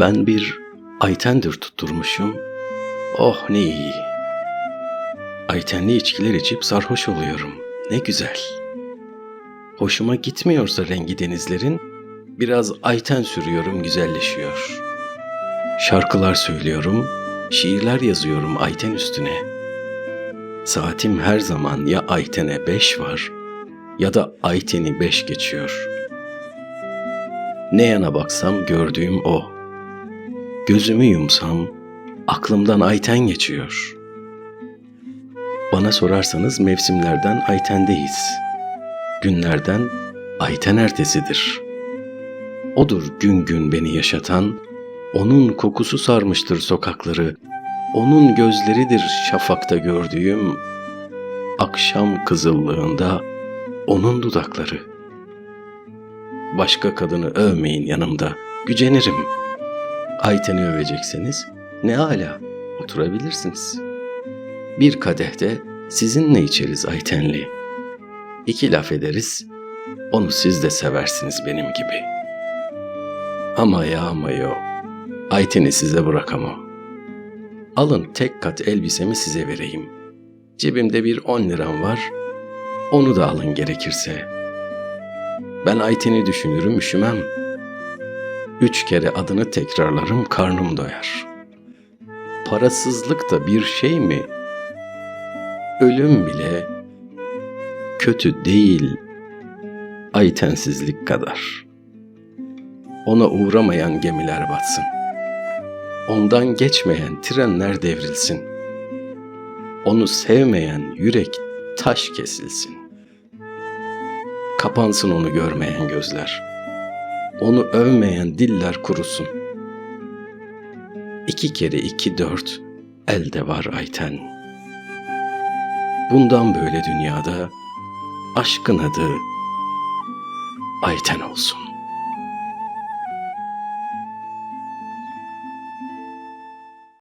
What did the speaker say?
Ben bir Ayten'dir tutturmuşum. Oh ne iyi. Aytenli içkiler içip sarhoş oluyorum. Ne güzel. Hoşuma gitmiyorsa rengi denizlerin, biraz Ayten sürüyorum güzelleşiyor. Şarkılar söylüyorum, şiirler yazıyorum Ayten üstüne. Saatim her zaman ya Ayten'e beş var ya da Ayten'i beş geçiyor. Ne yana baksam gördüğüm o. Gözümü yumsam aklımdan Ayten geçiyor. Bana sorarsanız mevsimlerden Ayten'deyiz. Günlerden Ayten ertesidir. Odur gün gün beni yaşatan, onun kokusu sarmıştır sokakları, onun gözleridir şafakta gördüğüm, akşam kızıllığında onun dudakları. Başka kadını övmeyin yanımda, gücenirim. Ayten'i övecekseniz ne ala oturabilirsiniz. Bir kadehte sizinle içeriz Aytenli. İki laf ederiz, onu siz de seversiniz benim gibi. Ama ya ama yo, Ayten'i size bırakamam. Alın tek kat elbisemi size vereyim. Cebimde bir on liram var, onu da alın gerekirse. Ben Ayten'i düşünürüm üşümem. Üç kere adını tekrarlarım karnım doyar. Parasızlık da bir şey mi? Ölüm bile kötü değil Aytensizlik kadar. Ona uğramayan gemiler batsın. Ondan geçmeyen trenler devrilsin. Onu sevmeyen yürek taş kesilsin. Kapansın onu görmeyen gözler. Onu övmeyen diller kurusun. İki kere iki dört elde var Ayten. Bundan böyle dünyada aşkın adı Ayten olsun.